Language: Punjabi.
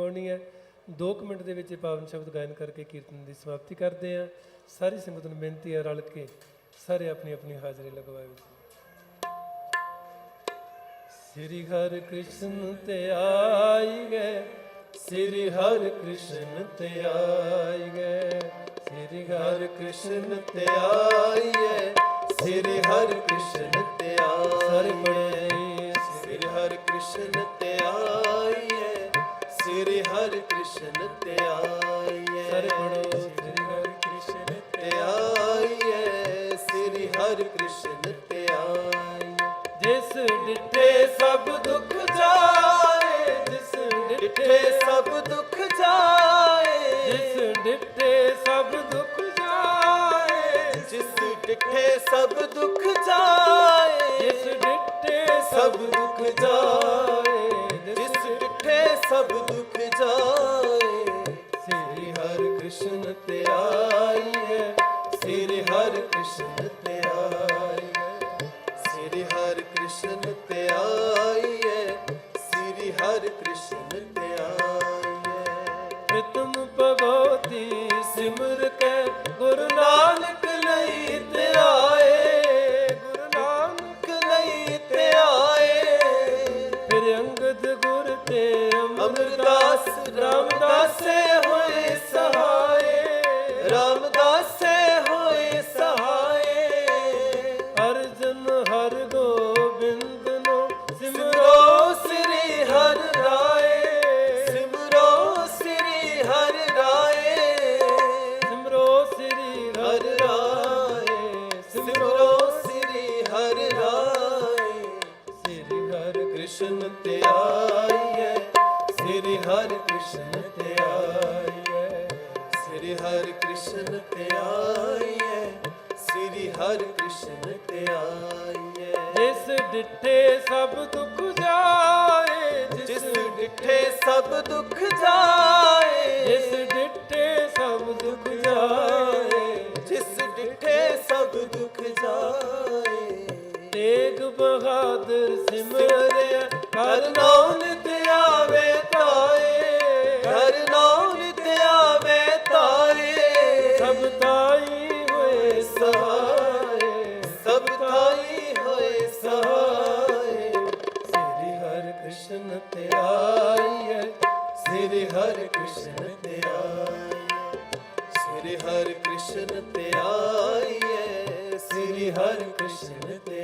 ਕਰਵਾਉਣੀ ਹੈ। 2 ਮਿੰਟ ਦੇ ਵਿੱਚ ਇਹ ਪਾਵਨ ਸ਼ਬਦ ਗਾਇਨ ਕਰਕੇ ਕੀਰਤਨ ਦੀ ਸਮਾਪਤੀ ਕਰਦੇ ਹਾਂ। ਸਾਰੀ ਸੰਗਤ ਨੂੰ ਬੇਨਤੀ ਹੈ ਰਲ ਕੇ ਸਾਰੇ ਆਪਣੀ ਆਪਣੀ ਹਾਜ਼ਰੀ ਲਗਵਾਏ ਸ੍ਰੀ ਹਰਿ ਕ੍ਰਿਸ਼ਨ ਤੇ ਆਈ ਗਏ। ਸ੍ਰੀ ਹਰਿ ਕ੍ਰਿਸ਼ਨ ਤੇ ਆਈ ਗਏ। ਸ੍ਰੀ ਹਰਿ ਕ੍ਰਿਸ਼ਨ ਤੇ ਆਈ ਗਏ। ਸ੍ਰੀ ਹਰਿ ਕ੍ਰਿਸ਼ਨ ਤੇ ਸਾਰੇ ਆਈਏ ਪੜੇ ਸ੍ਰੀ ਹਰਿ ਕ੍ਰਿਸ਼ਨ ਤੇ ਆਈਏ ਸ੍ਰੀ ਹਰਿ ਕ੍ਰਿਸ਼ਨ ਤੇ ਆਈਏ ਸਾਰੇ ਹਰਿ ਕ੍ਰਿਸ਼ਨ ਤੇ ਆਈਏ ਸ੍ਰੀ ਹਰਿ ਕ੍ਰਿਸ਼ਨ ਤੇ ਆਈਏ ਜਿਸ ਡਿਠੇ ਸਭ ਦੁੱਖ ਜਾਏ ਜਿਸ ਡਿਠੇ ਸਭ ਦੁੱਖ ਜਾਏ। ਜਿਸ ਡਿਠੇ ਸਭ ਦੁੱਖ ਜਾਏ ਜਿਸ ਡਿਠੇ ਸਭ ਦੁੱਖ ਜਾਏ। ਜਿਸ ਡਿਠੇ ਸਭ ਦੁੱਖ ਜਾਏ ਜਾਏ। ਸ੍ਰੀ ਹਰਿ ਕ੍ਰਿਸ਼ਨ ਤੇ ਆਈਏ ਸ੍ਰੀ ਹਰਿ ਕ੍ਰਿਸ਼ਨ ਤੇ ਆਈਏ ਸ੍ਰੀ ਹਰਿ ਕ੍ਰਿਸ਼ਨ ਤੇ ਆਈਏ ਸ੍ਰੀ ਹਰਿ ਕ੍ਰਿਸ਼ਨ ਤੇ ਆਈਏ ਫਿਰ ਅੰਗਦ ਗੁਰ ਤੇ ਅਮਰਦਾਸ ਰਾਮਦਾਸੇ ਹੋਏ ਸਹਾਏ ਕ੍ਰਿਸ਼ਨ ਤੇ ਆਈਏ ਸ੍ਰੀ ਹਰਿ ਕ੍ਰਿਸ਼ਨ ਤੇ ਆਈਏ ਸ੍ਰੀ ਹਰਿ ਕ੍ਰਿਸ਼ਨ ਤੇ ਆਈਏ ਸ੍ਰੀ ਹਰਿ ਕ੍ਰਿਸ਼ਨ ਤੇ ਆਈਏ ਜਿਸ ਡਿਠੇ ਸਭ ਦੁੱਖ ਜਾਏ ਜਿਸ ਡਿਠੇ ਸਭ ਦੁੱਖ ਜਾਏ। ਜਿਸ ਡਿਠੇ ਸਭ ਦੁੱਖ ਜਾਏ ਜਿਸ ਡਿਠੇ ਸਭ ਦੁੱਖ ਜਾਏ। ਤੇਗ ਬਹਾਦਰ ਹਰ ਨਾਮ ਨਿਤ ਆਵੇ ਤਾਏ ਹਰ ਨਾਮ ਨਿਤ ਆਵੇ ਤਾਏ। ਸਭ ਤਾਈ ਹੋਏ ਸਹਾਰੇ ਸਭ ਤਾਈ ਹੋਏ ਸਹਾਰੇ ਸ੍ਰੀ ਹਰ ਕ੍ਰਿਸ਼ਨ ਤੇ ਸ੍ਰੀ ਹਰ ਕ੍ਰਿਸ਼ਨ ਤੇ ਸ੍ਰੀ ਹਰ ਕ੍ਰਿਸ਼ਨ ਤੇ ਸ੍ਰੀ ਹਰ ਕ੍ਰਿਸ਼ਨ ਤੇ